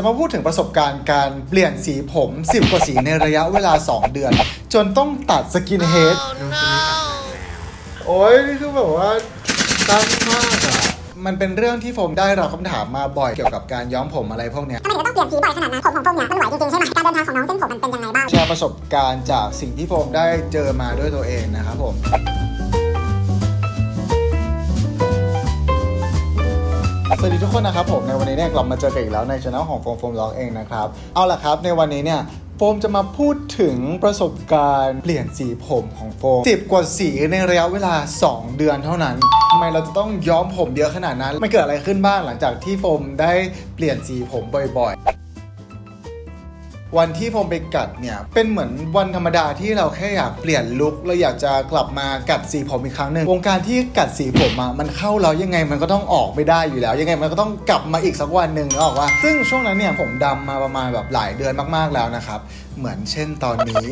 จะมาพูดถึงประสบการณ์การเปลี่ยนสีผม 10 กว่าสีในระยะเวลา 2 เดือน จนต้องตัดสกินเฮดโอ้ยนี่คือแบบว่าตั้งมากอะมันเป็นเรื่องที่โฟมได้รับคำถามมาบ่อยเกี่ยวกับการย้อมผมอะไรพวกเนี้ยทำไมถึงต้องเปลี่ยนสีบ่อยขนาดนั้นผมของโฟมเนี่ยมันไหวจริงๆใช่ไหมการเดินทางของน้องเส้นผมมันเป็นยังไงบ้างแชร์ประสบการณ์จากสิ่งที่โฟมได้เจอมาด้วยตัวเองนะครับผม สวัสดีทุกคนนะครับผมในวันนี้เนี่ยกลับมาเจอกันอีกแล้วในช่องของโฟมโฟมล็อกเองนะครับเอาล่ะครับในวันนี้เนี่ยโฟมจะมาพูดถึงประสบการณ์เปลี่ยนสีผมของโฟมสิบกว่าสีในระยะเวลา 2 เดือนเท่านั้นทำไมเราจะต้องย้อมผมเยอะขนาดนั้น มันเกิดอะไรขึ้นบ้างหลังจากที่โฟมได้เปลี่ยนสีผมบ่อยๆ วันที่ผมไปกัดเนี่ย เป็นเหมือนวันธรรมดาที่เราแค่อยากเปลี่ยนลุคเราอยากจะกลับมากัดสีผมอีกครั้งหนึ่งวงการที่กัดสีผมอะมันเข้าแล้วยังไงมันก็ต้องออกไม่ได้อยู่แล้ว ยังไงมันก็ต้องกลับมาอีกสักวันหนึ่งนึกออกว่าซึ่งช่วงนั้นเนี่ยผมดำมาประมาณแบบหลายเดือนมากๆแล้วนะครับเหมือนเช่นตอนนี้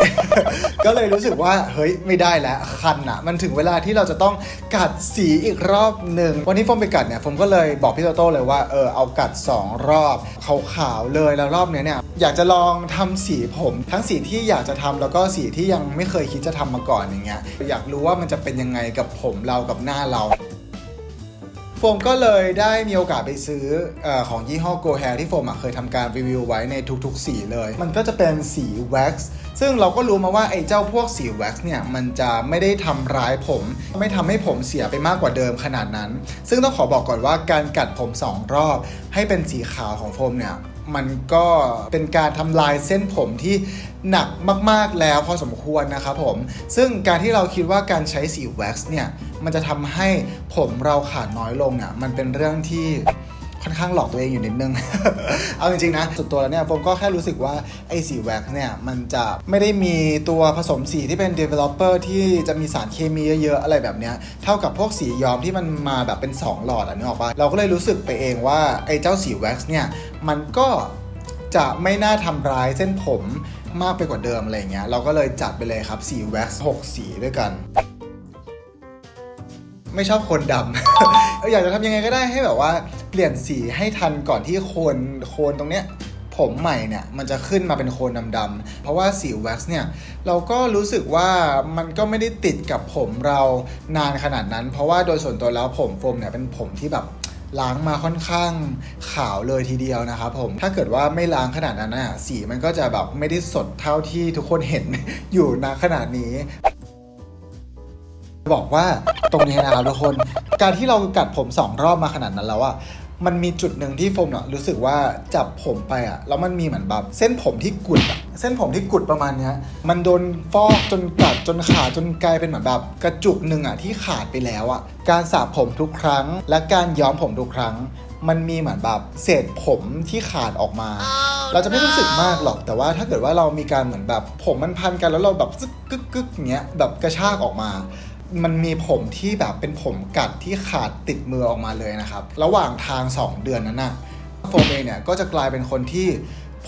ก็เลยรู้สึกว่าเฮ้ยไม่ได้แล้วคันอะมันถึงเวลาที่เราจะต้องกัดสีอีกรอบหนึ่งวันนี้ผมไปกัดเนี่ยผมก็เลยบอกพี่โตโต้เลยว่าเออเอากัดสองรอบขาวๆเลยแล้วรอบเนี้ยเนี่ยอยากจะลองทำสีผม ทั้งสีที่อยากจะทำแล้วก็สีที่ยังไม่เคยคิดจะทำมาก่อนอย่างเงี้ยอยากรู้ว่ามันจะเป็นยังไงกับผมเรากับหน้าเราโฟมก็เลยได้มีโอกาสไปซื้ออของยี่ห้อ Go Hair ที่โฟมเคยทำการรีวิวไว้ในทุกๆ สีเลย มันก็จะเป็นสีแว็กซ์ซึ่งเราก็รู้มาว่าไอ้เจ้าพวกสีแว็กซ์เนี่ย มันจะไม่ได้ทำร้ายผม ไม่ทำให้ผมเสียไปมากกว่าเดิมขนาดนั้น ซึ่งต้องขอบอกก่อนว่าการกัดผม 2 รอบ ให้เป็นสีขาวของโฟมเนี่ย มันก็เป็นการทำลายเส้นผมที่หนักมากๆแล้วพอสมควรนะครับผม ซึ่งการที่เราคิดว่าการใช้สีแว็กซ์เนี่ย มันจะทำให้ผมเราขาดน้อยลงเนี่ย มันเป็นเรื่องที่ ค่อนข้างหลอกตัวเองอยู่นิดนึง เอาจริงๆนะสุดตัวแล้วเนี่ยผมก็แค่รู้สึกว่าไอ้สีแว็กซ์เนี่ยมันจะไม่ได้มีตัวผสมสีที่เป็น developer ที่จะมีสารเคมีเยอะๆอะไรแบบเนี้ยเท่ากับพวกสีย้อมที่มันมาแบบเป็น 2 หลอดอะนึกออกปะเราก็เลยรู้สึกไปเองว่าไอ้เจ้าสีแว็กซ์เนี่ยมันก็จะไม่น่าทำร้ายเส้นผมมากไปกว่าเดิมอะไรเงี้ยเราก็เลยจัดไปเลยครับสีแว็กซ์6สีด้วยกัน ไม่ชอบโคนดำเอออยากจะทำยังไงก็ได้ให้แบบว่าเปลี่ยนสีให้ทันก่อนที่โคนโคนตรงเนี้ยผมใหม่เนี่ยมันจะขึ้นมาเป็นโคนดำๆ เพราะว่าสีแว็กซ์เนี่ยเราก็รู้สึกว่ามันก็ไม่ได้ติดกับผมเรานานขนาดนั้น เพราะว่าโดยส่วนตัวแล้วผมโฟมเนี่ยเป็นผมที่แบบล้างมาค่อนข้างขาวเลยทีเดียวนะครับผม ถ้าเกิดว่าไม่ล้างขนาดนั้นน่ะสีมันก็จะแบบไม่ได้สดเท่าที่ทุกคนเห็นอยู่ณขนาดนี้ บอกว่าตรงนี้นะครับทุกคน การที่เรากัดผมสองรอบมาขนาดนั้นแล้วอะมันมีจุดหนึ่งที่โฟมเนี่ยรู้สึกว่าจับผมไปอะแล้วมันมีเหมือนแบบเส้นผมที่กุดอะเส้นผมที่กุดประมาณเนี้ย มันโดนฟอกจนกัดจนขาดจนกลายเป็นเหมือนแบบกระจุกหนึ่งอะที่ขาดไปแล้วอะการสระผมทุกครั้ง และการย้อมผมทุกครั้ง มันมีเหมือนแบบเศษผมที่ขาดออกมา เราจะไม่รู้สึกมากหรอกแต่ว่าถ้าเกิดว่าเรามีการเหมือนแบบผมมันพันกันแล้วเราแบบซึกกึกกึกอย่างเงี้ยแบบกระชากออกมา มันมีผมที่แบบเป็นผมกัดที่ขาดติดมือออกมาเลยนะครับ ระหว่างทาง 2 เดือนนั้นน่ะโฟมเองเนี่ยก็จะกลายเป็นคนที่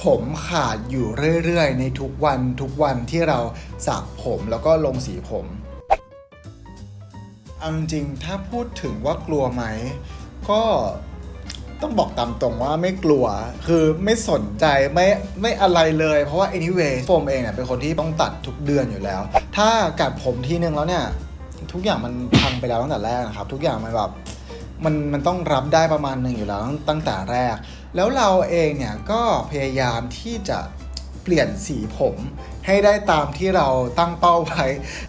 ผมขาดอยู่เรื่อยๆ ในทุกวันทุกวันที่เราสระผมแล้วก็ลงสีผม เอาจริงๆถ้าพูดถึงว่ากลัวไหม ก็ต้องบอกตามตรงว่าไม่กลัว คือไม่สนใจไม่ไม่อะไรเลย เพราะว่า anyway โฟมเองเนี่ยเป็นคนที่ต้องตัดทุกเดือนอยู่แล้ว ถ้ากัดผมทีนึงแล้วเนี่ย ทุกอย่างมันพังไปแล้วตั้งแต่แรกนะครับ ทุกอย่างมันแบบมันมันต้องรับได้ประมาณหนึ่งอยู่แล้วตั้งแต่แรก แล้วเราเองเนี่ยก็พยายามที่จะเปลี่ยนสีผมให้ได้ตามที่เราตั้งเป้าไว้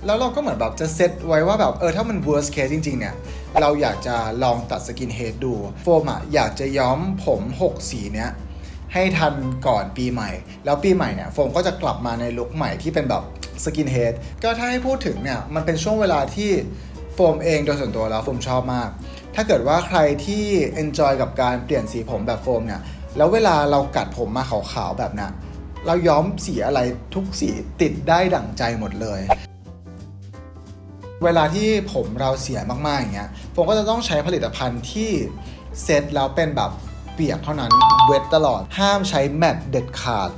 แล้วเราก็เหมือนแบบจะเซตไว้ว่าแบบเออถ้ามัน worst case จริง ๆ เนี่ย เราอยากจะลองตัดสกินเฮดดูโฟมอะอยากจะย้อมผม 6 สีเนี้ยให้ทันก่อนปีใหม่ แล้วปีใหม่เนี่ยโฟมก็จะกลับมาในลุคใหม่ที่เป็นแบบ สกินเฮดก็ถ้าให้พูดถึงเนี่ยมันเป็นช่วงเวลาที่โฟมเองโดยส่วนตัวแล้วโฟมชอบมาก ถ้าเกิดว่าใครที่ enjoy กับการเปลี่ยนสีผมแบบโฟมเนี่ยแล้วเวลาเรากัดผมมาขาวๆแบบนี้ยเราย้อมสีอะไรทุกสีติดได้ดั่งใจหมดเลยเวลาที่ผมเราเสียมาก ๆ อย่างเงี้ย ผมก็จะต้องใช้ผลิตภัณฑ์ที่เซตแล้วเป็นแบบเปียกเท่านั้น เวทตลอด ห้ามใช้แมตต์เด็ดขาด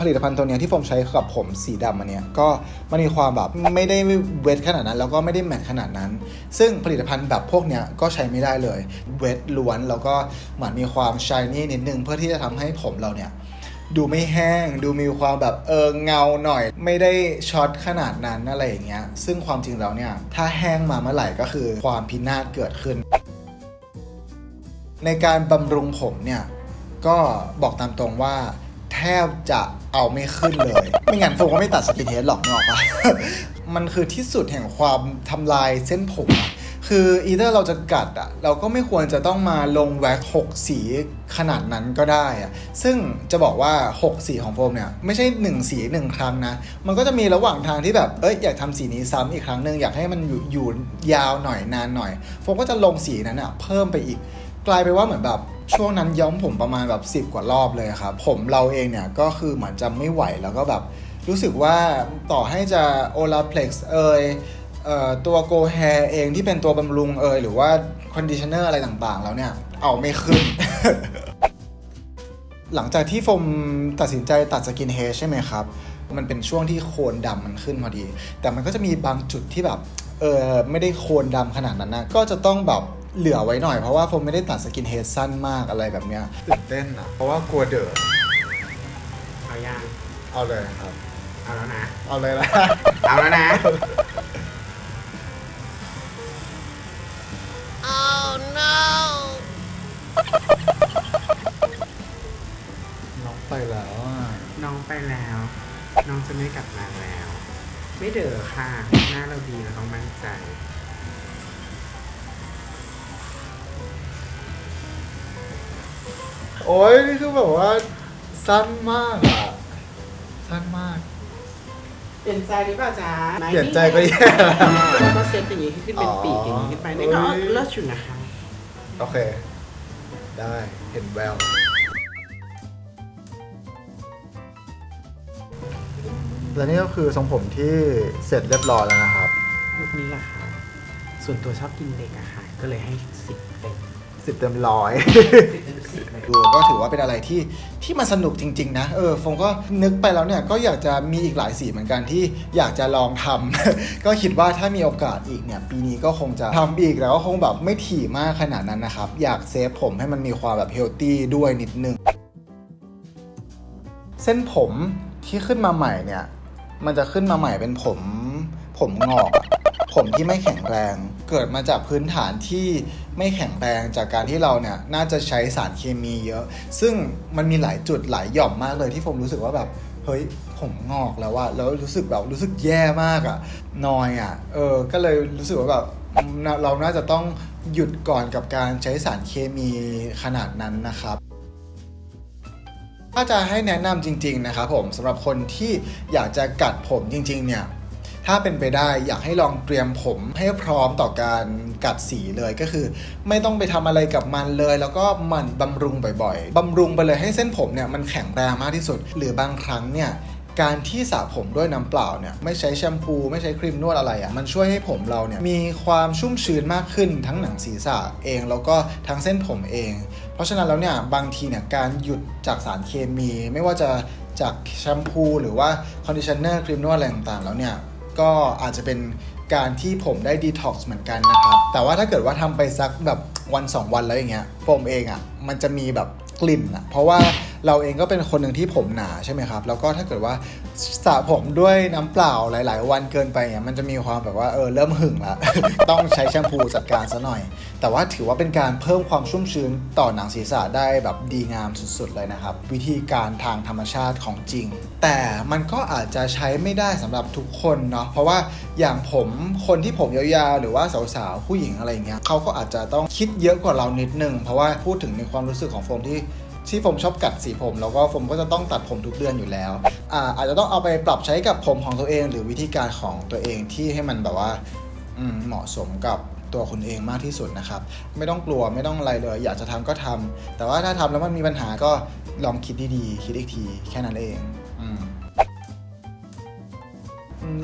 ผลิตภัณฑ์ตัวนี้ที่โฟมใช้กับผมสีดำอันเนี้ยก็มันมีความแบบไม่ได้เวทขนาดนั้น แล้วก็ไม่ได้แมทขนาดนั้น ซึ่งผลิตภัณฑ์แบบพวกเนี้ยก็ใช้ไม่ได้เลยเวทล้วนแล้วก็เหมือนมีความชายนี่นิดนึงเพื่อที่จะทำให้ผมเราเนี่ยดูไม่แห้ง ดูมีความแบบเออเงาหน่อย ไม่ได้ช็อตขนาดนั้นอะไรอย่างเงี้ยซึ่งความจริงแล้วเนี่ยถ้าแห้งมาเมื่อไหร่ก็คือความพินาศเกิดขึ้น ในการบำรุงผมเนี่ยก็บอกตามตรงว่า ทบจะเอาไม่ขึ้นเลย ไม่งั้นผมก็ไม่ตัดสกินเฮดหรอกนึกออกปะมันคือที่สุดแห่งความทำลายเส้นผมอะคืออีเตอร์เราจะกัดอะเราก็ไม่ควรจะต้องมาลงแว็กหกสีขนาดนั้นก็ได้อะซึ่งจะบอกว่า 6 สีของโฟมเนี่ยไม่ใช่ 1 สี 1 ครั้งนะ มันก็จะมีระหว่างทางที่แบบเอ้ยอยากทำสีนี้ซ้ำอีกครั้งหนึ่งอยากให้มันอยู่อยู่ยาวหน่อยนานหน่อยโฟมก็จะลงสีนั้นอะเพิ่มไปอีก กลายไปนว่าเหมือนแบบช่วงนั้นย้อมผมประมาณแบบ 10 กว่ารอบเลยครับ ผมเราเองเนี่ยก็คือเหมือนจะไม่ไหวแล้วก็แบบรู้สึกว่าต่อให้จะ Olaplex เอยเอ่อตัว Go Hair เองที่เป็นตัวบำรุงเอยหรือว่า Conditioner อะไรต่างๆ แล้วเนี่ย เอาไม่ขึ้น หลังจากที่โฟมตัดสินใจตัดสกินเฮดใช่ไหมครับ มันเป็นช่วงที่โคนดำมันขึ้นพอดี แต่มันก็จะมีบางจุดที่แบบเออไม่ได้โคนดำขนาดนั้นนะ ก็จะต้องแบบ เหลือไว้หน่อยเพราะว่าผมไม่ได้ตัดสกินเฮดสั้นมากอะไรแบบเนี้ยตื่นเต้นอะเพราะว่ากลัวเดือดเอายังเอาเลยครับ เอาแล้วนะ เอาเลยละ เอาแล้วนะน้องไปแล้วอะน้องไปแล้ว น้องจะไม่กลับมาแล้ว ไม่เด้อค่ะ หน้าเราดีเราต้องมั่นใจ โอ้ยนี่คือแบบว่า สั้นมากอะสั้นมาก เปลี่ยนใจหรือเปล่าจ๊ะเปลี่ยนใจก็แย่แล้ว แล้วก็เซตอย่างนี้ให้ขึ้นเป็นปีกอย่างนี้ขึ้นไปนี่ก็เอ้ยเลิศอยู่นะคะ โอเค ได้เห็นแววและนี่ก็คือทรงผมที่เสร็จเรียบร้อยแล้วนะครับ ลูกนี้แหละค่ะ ส่วนตัวชอบกินเด็กอะค่ะ ก็เลยให้สิบเต็ม สิบเต็มร้อยดูก็ถือว่าเป็นอะไรที่ที่มันสนุกจริง ๆ นะ เออฟงก็นึกไปแล้วเนี่ยก็อยากจะมีอีกหลายสีเหมือนกันที่อยากจะลองทำก็คิดว่าถ้ามีโอกาสอีกเนี่ยปีนี้ก็คงจะทำอีกแล้วก็คงแบบไม่ถี่มากขนาดนั้นนะครับ อยากเซฟผมให้มันมีความแบบเฮลตี้ด้วยนิดนึง เส้นผมที่ขึ้นมาใหม่เนี่ย มันจะขึ้นมาใหม่เป็นผมผมงอก ผมที่ไม่แข็งแรง เกิดมาจากพื้นฐานที่ไม่แข็งแรงจากการที่เราเนี่ยน่าจะใช้สารเคมีเยอะ ซึ่งมันมีหลายจุดหลายหย่อมมากเลยที่ผมรู้สึกว่าแบบเฮ้ยผมงอกแล้วว่าแล้วรู้สึกแบบรู้สึกแย่มากอะนอยอะเออก็เลยรู้สึกว่าแบบน่าเราน่าจะต้องหยุดก่อนกับการใช้สารเคมีขนาดนั้นนะครับถ้าจะให้แนะนำจริง ๆ นะครับผมสำหรับคนที่อยากจะกัดผมจริง ๆ เนี่ย ถ้าเป็นไปได้อยากให้ลองเตรียมผมให้พร้อมต่อการกัดสีเลยก็คือ ไม่ต้องไปทำอะไรกับมันเลย แล้วก็หมั่นบำรุงบ่อยๆบำรุงไปเลยให้เส้นผมเนี่ยมันแข็งแรงมากที่สุด หรือบางครั้งเนี่ยการที่สระผมด้วยน้ำเปล่าเนี่ยไม่ใช้แชมพูไม่ใช้ครีมนวดอะไรอะ่ะมันช่วยให้ผมเราเนี่ยมีความชุ่มชื้นมากขึ้นทั้งหนังศีรษะเอง แล้วก็ทั้งเส้นผมเอง เพราะฉะนั้นแล้วเนี่ยบางทีเนี่ยการหยุดจากสารเคมี ไม่ว่าจะจากแชมพูหรือว่าคอนดิชเนอร์ครีมนวดอะไรต่างๆแล้วเนี่ย ก็อาจจะเป็นการที่ผมได้ดีท็อกซ์เหมือนกันนะครับ แต่ว่าถ้าเกิดว่าทำไปสักแบบวัน 2 วันแล้วอย่างเงี้ยผมเองอะ่ะมันจะมีแบบกลิ่นอะ่ะเพราะว่า เราเองก็เป็นคนหนึ่งที่ผมหนาใช่ไหมครับ แล้วก็ถ้าเกิดว่าสระผมด้วยน้ำเปล่าหลาย ๆ วันเกินไปเนี่ยมันจะมีความแบบว่าเออเริ่มหึงละ ต้องใช้แชมพูจัดการซะหน่อย แต่ว่าถือว่าเป็นการเพิ่มความชุ่มชื้นต่อหนังศีรษะได้แบบดีงามสุด ๆ เลยนะครับ วิธีการทางธรรมชาติของจริง แต่มันก็อาจจะใช้ไม่ได้สำหรับทุกคนเนาะเพราะว่าอย่างผมคนที่ผมยาวๆหรือว่าสาวๆผู้หญิงอะไรอย่างเงี้ยเขาก็อาจจะต้องคิดเยอะกว่าเรานิดนึงเพราะว่าพูดถึงในความรู้สึกของโฟมที่ ที่ผมชอบกัดสีผมแล้วก็ผมก็จะต้องตัดผมทุกเดือนอยู่แล้วอ่าอาจจะต้องเอาไปปรับใช้กับผมของตัวเอง หรือวิธีการของตัวเองที่ให้มันแบบว่าอืมเหมาะสมกับตัวคุณเองมากที่สุดนะครับ ไม่ต้องกลัวไม่ต้องอะไรเลย อยากจะทำก็ทำแต่ว่าถ้าทำแล้วมันมีปัญหาก็ลองคิดดีๆ คิดอีกทีแค่นั้นเองอืม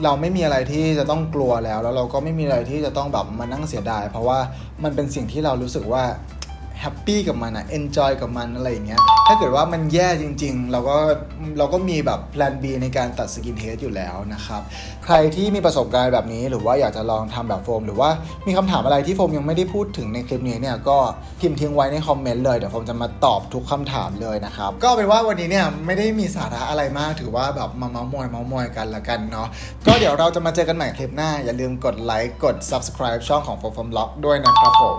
เราไม่มีอะไรที่จะต้องกลัวแล้ว แล้วเราก็ไม่มีอะไรที่จะต้องแบบมานั่งเสียดาย เพราะว่ามันเป็นสิ่งที่เรารู้สึกว่า แฮปปี้กับมันอะเอนจอยกับมันอะไรอย่างเงี้ยถ้าเกิดว่ามันแย่จริง ๆ เราก็เราก็มีแบบแพลน B ในการตัดสกินเฮดอยู่แล้วนะครับ ใครที่มีประสบการณ์แบบนี้หรือว่าอยากจะลองทำแบบโฟม หรือว่ามีคำถามอะไรที่โฟมยังไม่ได้พูดถึงในคลิปนี้เนี่ยก็พิมพ์ทิ้งไว้ในคอมเมนต์เลยเดี๋ยวโฟมจะมาตอบทุกคำถามเลยนะครับ ก็เป็นว่าวันนี้เนี่ยไม่ได้มีสาระอะไรมากถือว่าแบบมาเมาส์มอยเมาส์มอยกันละกันเนาะก็เดี๋ยวเราจะมาเจอกันใหม่คลิปหน้าอย่าลืมกดไลค์กด subscribe ช่องของโฟมล็อกด้วยนะครับผม